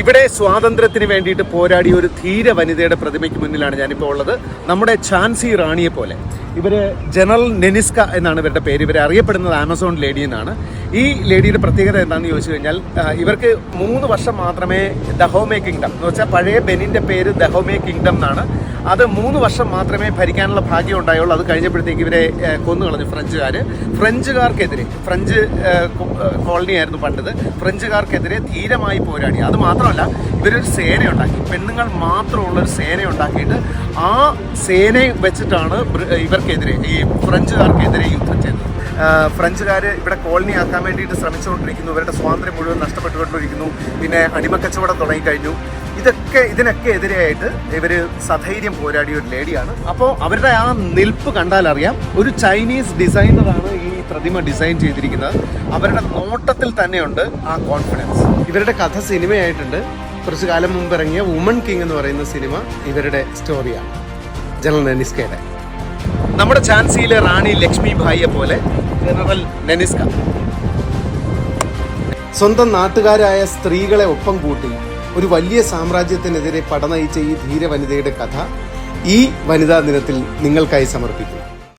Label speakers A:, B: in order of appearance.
A: ഇവിടെ സ്വാതന്ത്ര്യത്തിന് വേണ്ടിയിട്ട് പോരാടിയ ഒരു ധീര വനിതയുടെ പ്രതിമയ്ക്ക് മുന്നിലാണ് ഞാനിപ്പോൾ ഉള്ളത്. നമ്മുടെ ഝാൻസി റാണിയെ പോലെ ഇവർ ജനറൽ നെനിസ്ക എന്നാണ് ഇവരുടെ പേര്. ഇവരെ അറിയപ്പെടുന്നത് ആമസോൺ ലേഡി എന്നാണ്. ഈ ലേഡിയുടെ പ്രത്യേകത എന്താണെന്ന് ചോദിച്ചു കഴിഞ്ഞാൽ ഇവർക്ക് മൂന്ന് വർഷം മാത്രമേ ദഹോമേ കിങ്ഡം എന്ന് വെച്ചാൽ പഴയ ബെനിന്റെ പേര് ദഹോമേ കിങ്ഡം എന്നാണ്. അത് മൂന്ന് വർഷം മാത്രമേ ഭരിക്കാനുള്ള ഭാഗ്യം ഉണ്ടായുള്ളൂ. അത് കഴിഞ്ഞപ്പോഴത്തേക്ക് ഇവരെ കൊന്നു കളഞ്ഞു ഫ്രഞ്ചുകാർ ഫ്രഞ്ചുകാർക്കെതിരെ ഫ്രഞ്ച് കോളനി ആയിരുന്നു പണ്ടത്. ഫ്രഞ്ചുകാർക്കെതിരെ ധീരമായി പോരാടി. അത് മാത്രമല്ല ഇവരൊരു സേന ഉണ്ടാക്കി പെണ്ണുങ്ങൾ മാത്രമുള്ളൊരു സേന ഉണ്ടാക്കിയിട്ട് ആ സേനയെ വെച്ചിട്ടാണ് ബ്ര- ഇവർക്കെതിരെ ഈ ഫ്രഞ്ചുകാർക്കെതിരെ യുദ്ധം ചെയ്തത് ഫ്രഞ്ചുകാർ ഇവിടെ കോളനി ആക്കാൻ വേണ്ടിയിട്ട് ശ്രമിച്ചുകൊണ്ടിരിക്കുന്നു. ഇവരുടെ സ്വാതന്ത്ര്യം മുഴുവൻ നഷ്ടപ്പെട്ടുകൊണ്ടിരിക്കുന്നു. പിന്നെ അടിമക്കച്ചവടം തുടങ്ങിക്കഴിഞ്ഞു. ഇതൊക്കെ ഇതിനൊക്കെ എതിരെയായിട്ട് ഇവർ സധൈര്യം പോരാടിയ ഒരു ലേഡിയാണ്. അപ്പോൾ അവരുടെ ആ നിൽപ്പ് കണ്ടാൽ അറിയാം ഒരു ചൈനീസ് ഡിസൈനറാണ് ഈ പ്രതിമ ഡിസൈൻ ചെയ്തിരിക്കുന്നത്. അവരുടെ നോട്ടത്തിൽ തന്നെയുണ്ട് ആ കോൺഫിഡൻസ്. ഇവരുടെ കഥ സിനിമയായിട്ടുണ്ട്. കുറച്ച് കാലം മുമ്പ് ഇറങ്ങിയ വുമൺ കിങ് എന്ന് പറയുന്ന സിനിമ ഇവരുടെ സ്റ്റോറിയാണ്. ജനറൽ നെനിസ്കയുടെ നമ്മുടെ ഝാൻസിയിലെ റാണി ലക്ഷ്മി ഭായിയെ പോലെ ജനറൽ നെനിസ്ക. സ്വന്തം നാട്ടുകാരായ സ്ത്രീകളെ ഒപ്പം കൂട്ടി ഒരു വലിയ സാമ്രാജ്യത്തിനെതിരെ പടനയിച്ച ഈ ധീര വനിതയുടെ കഥ ഈ വനിതാ ദിനത്തിൽ നിങ്ങൾക്കായി സമർപ്പിക്കുന്നു.